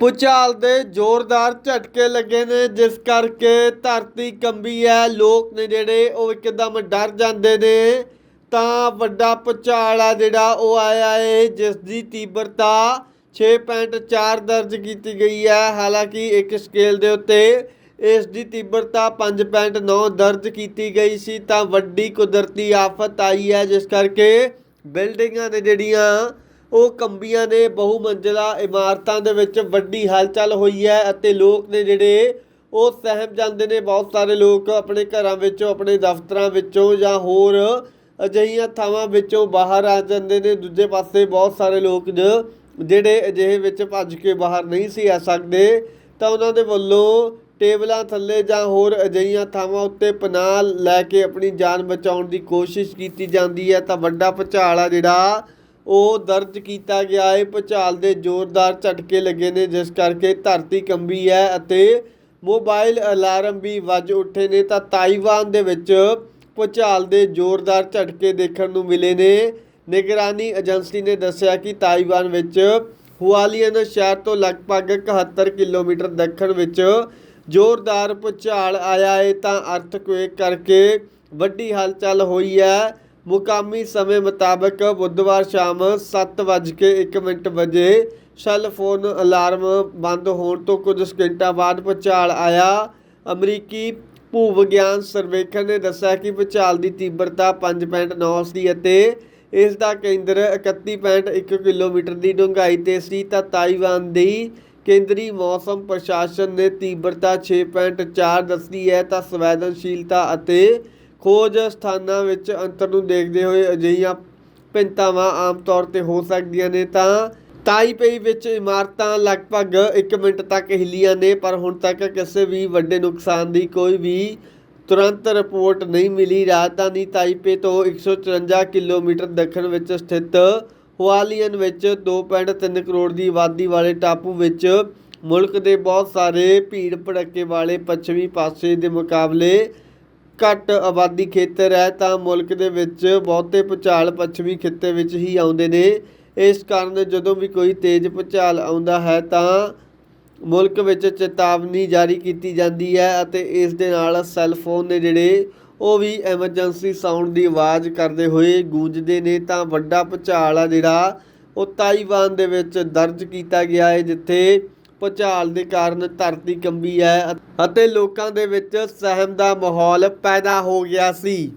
ਭੂਚਾਲ ਦੇ ਜ਼ੋਰਦਾਰ ਝਟਕੇ ਲੱਗੇ ਨੇ, ਜਿਸ ਕਰਕੇ ਧਰਤੀ ਕੰਬੀ ਹੈ। ਲੋਕ ਨੇ ਜਿਹੜੇ, ਉਹ ਇੱਕਦਮ ਡਰ ਜਾਂਦੇ ਨੇ। ਤਾਂ ਵੱਡਾ ਭੂਚਾਲ ਆ ਜਿਹੜਾ, ਉਹ ਆਇਆ ਏ, ਜਿਸ ਦੀ ਤੀਬਰਤਾ 6.4 ਦਰਜ ਕੀਤੀ ਗਈ ਹੈ। ਹਾਲਾਂਕਿ ਇੱਕ ਸਕੇਲ ਦੇ ਉੱਤੇ ਇਸ ਦੀ ਤੀਬਰਤਾ 5.9 ਦਰਜ ਕੀਤੀ ਗਈ ਸੀ, ਤਾਂ ਵੱਡੀ ਕੁਦਰਤੀ ਆਫਤ ਆਈ ਹੈ, ਜਿਸ ਕਰਕੇ ਬਿਲਡਿੰਗਾਂ ਨੇ ਜਿਹੜੀਆਂ ਉਹ ਕੰਬੀਆਂ ਨੇ ਬਹੁ ਮੰਜ਼ਲਾ ਇਮਾਰਤਾਂ ਦੇ ਵਿੱਚ ਵੱਡੀ ਹਲਚਲ ਹੋਈ ਹੈ ਅਤੇ ਲੋਕ ਨੇ ਜਿਹੜੇ ਉਹ ਸਹਿਮ ਜਾਂਦੇ ਨੇ, ਬਹੁਤ ਸਾਰੇ ਲੋਕ ਆਪਣੇ ਘਰਾਂ ਵਿੱਚੋਂ, ਆਪਣੇ ਦਫ਼ਤਰਾਂ ਵਿੱਚੋਂ ਜਾਂ ਹੋਰ ਅਜਿਹੀਆਂ ਥਾਵਾਂ ਵਿੱਚੋਂ ਬਾਹਰ ਆ ਜਾਂਦੇ ਨੇ। ਦੂਜੇ ਪਾਸੇ ਬਹੁਤ ਸਾਰੇ ਲੋਕ ਜਿਹੜੇ ਅਜਿਹੇ ਵਿੱਚ ਭੱਜ ਕੇ ਬਾਹਰ ਨਹੀਂ ਸੀ ਆ ਸਕਦੇ, ਤਾਂ ਉਹਨਾਂ ਦੇ ਵੱਲੋਂ ਟੇਬਲਾਂ ਥੱਲੇ ਜਾਂ ਹੋਰ ਅਜਿਹੀਆਂ ਥਾਵਾਂ ਉੱਤੇ ਪਨਾਹ ਲੈ ਕੇ ਆਪਣੀ ਜਾਨ ਬਚਾਉਣ ਦੀ ਕੋਸ਼ਿਸ਼ ਕੀਤੀ ਜਾਂਦੀ ਹੈ। ਤਾਂ ਵੱਡਾ ਭੁਚਾਲ ਆ ਜਿਹੜਾ ਉਹ ਦਰਜ ਕੀਤਾ ਗਿਆ ਹੈ ਭੁਚਾਲ ਦੇ ਜ਼ੋਰਦਾਰ ਝਟਕੇ ਲੱਗੇ ਨੇ, ਜਿਸ ਕਰਕੇ ਧਰਤੀ ਕੰਬੀ ਹੈ ਅਤੇ ਮੋਬਾਈਲ ਅਲਾਰਮ ਵੀ ਵੱਜ ਉੱਠੇ ਨੇ। ਤਾਂ ਤਾਈਵਾਨ ਦੇ ਵਿੱਚ ਭੁਚਾਲ ਦੇ ਜ਼ੋਰਦਾਰ ਝਟਕੇ ਦੇਖਣ ਨੂੰ ਮਿਲੇ ਨੇ। ਨਿਗਰਾਨੀ ਏਜੰਸੀ ਨੇ ਦੱਸਿਆ ਕਿ ਤਾਈਵਾਨ ਵਿੱਚ ਹੁਆਲੀਅਨ ਸ਼ਹਿਰ ਤੋਂ ਲਗਭਗ 71 ਕਿਲੋਮੀਟਰ ਦੱਖਣ ਵਿੱਚ ਜ਼ੋਰਦਾਰ ਭੁਚਾਲ ਆਇਆ ਹੈ ਤਾਂ ਅਰਥਕੁਏਕ ਕਰਕੇ ਵੱਡੀ ਹਲਚਲ ਹੋਈ ਹੈ। ਮੁਕਾਮੀ ਸਮੇਂ ਮੁਤਾਬਕ ਬੁੱਧਵਾਰ ਸ਼ਾਮ 7:01 ਮਿੰਟ ਵਜੇ ਸੈੱਲ ਫੋਨ ਅਲਾਰਮ ਬੰਦ ਹੋਣ ਤੋਂ ਕੁਝ ਸਕਿੰਟਾਂ ਬਾਅਦ ਭੁਚਾਲ ਆਇਆ। ਅਮਰੀਕੀ ਭੂ ਵਿਗਿਆਨ ਸਰਵੇਖਣ ਨੇ ਦੱਸਿਆ ਕਿ ਭੁਚਾਲ ਦੀ ਤੀਬਰਤਾ 5.9 ਸੀ ਅਤੇ ਇਸ ਦਾ ਕੇਂਦਰ 31.1 ਕਿਲੋਮੀਟਰ ਦੀ ਡੂੰਘਾਈ ਤੇ ਸੀ। ਤਾਂ ਤਾਈਵਾਨ ਦੀ ਕੇਂਦਰੀ ਮੌਸਮ ਪ੍ਰਸ਼ਾਸਨ ਨੇ ਤੀਬਰਤਾ 6.4 ਦੱਸੀ ਹੈ। ਤਾਂ ਸੰਵੇਦਨਸ਼ੀਲਤਾ ਅਤੇ ਖੋਜ ਸਥਾਨਾਂ ਵਿੱਚ ਅੰਤਰ ਨੂੰ ਦੇਖਦੇ ਹੋਏ ਅਜਿਹੀਆਂ ਭਿੰਨਤਾਵਾਂ ਆਮ ਤੌਰ ਤੇ ਹੋ ਸਕਦੀਆਂ ਨੇ, ਤਾਂ ਤਾਈਪੇਈ ਵਿੱਚ ਇਮਾਰਤਾਂ ਲਗਭਗ 1 ਮਿੰਟ ਤੱਕ ਹਿੱਲੀਆਂ ਨੇ, ਪਰ ਹੁਣ ਤੱਕ ਕਿਸੇ ਵੀ ਵੱਡੇ ਨੁਕਸਾਨ ਦੀ ਕੋਈ ਵੀ ਤੁਰੰਤ ਰਿਪੋਰਟ ਨਹੀਂ ਮਿਲੀ। ਰਾਜਧਾਨੀ ਤਾਈਪੇ ਤੋਂ 154 ਕਿਲੋਮੀਟਰ ਦੱਖਣ ਵਿੱਚ ਸਥਿਤ ਹੁਆਲੀਅਨ ਵਿੱਚ 2.3 ਕਰੋੜ ਦੀ ਆਬਾਦੀ ਵਾਲੇ ਟਾਪੂ ਵਿੱਚ ਮੁਲਕ ਦੇ ਬਹੁਤ ਸਾਰੇ ਭੀੜ ਭੜੱਕੇ ਵਾਲੇ ਪੱਛਮੀ ਪਾਸੇ ਦੇ ਮੁਕਾਬਲੇ ਘੱਟ ਆਬਾਦੀ ਖੇਤਰ ਹੈ ਤਾਂ ਮੁਲਕ ਦੇ ਵਿੱਚ ਬਹੁਤੇ ਭੂਚਾਲ ਪੱਛਮੀ ਖਿੱਤੇ ਵਿੱਚ ਹੀ ਆਉਂਦੇ ਨੇ। ਇਸ ਕਾਰਨ ਜਦੋਂ ਵੀ ਕੋਈ ਤੇਜ਼ ਭੂਚਾਲ ਆਉਂਦਾ ਹੈ ਤਾਂ ਮੁਲਕ ਵਿੱਚ ਚੇਤਾਵਨੀ ਜਾਰੀ ਕੀਤੀ ਜਾਂਦੀ ਹੈ ਅਤੇ ਇਸ ਦੇ ਨਾਲ ਸੈੱਲ ਫੋਨ ਨੇ ਜਿਹੜੇ ਉਹ ਵੀ ਐਮਰਜੈਂਸੀ ਸਾਊਂਡ ਦੀ ਆਵਾਜ਼ ਕਰਦੇ ਹੋਏ ਗੂੰਜਦੇ ਨੇ ਤਾਂ ਵੱਡਾ ਭੂਚਾਲ ਆ ਜਿਹੜਾ ਉਹ ਤਾਈਵਾਨ ਦੇ ਵਿੱਚ ਦਰਜ ਕੀਤਾ ਗਿਆ ਹੈ, ਜਿੱਥੇ ਭੂਚਾਲ ਦੇ ਕਾਰਨ ਧਰਤੀ ਕੰਬੀ ਹੈ ਅਤੇ ਲੋਕਾਂ ਦੇ ਵਿੱਚ ਸਹਿਮ ਦਾ ਮਾਹੌਲ ਪੈਦਾ ਹੋ ਗਿਆ ਸੀ।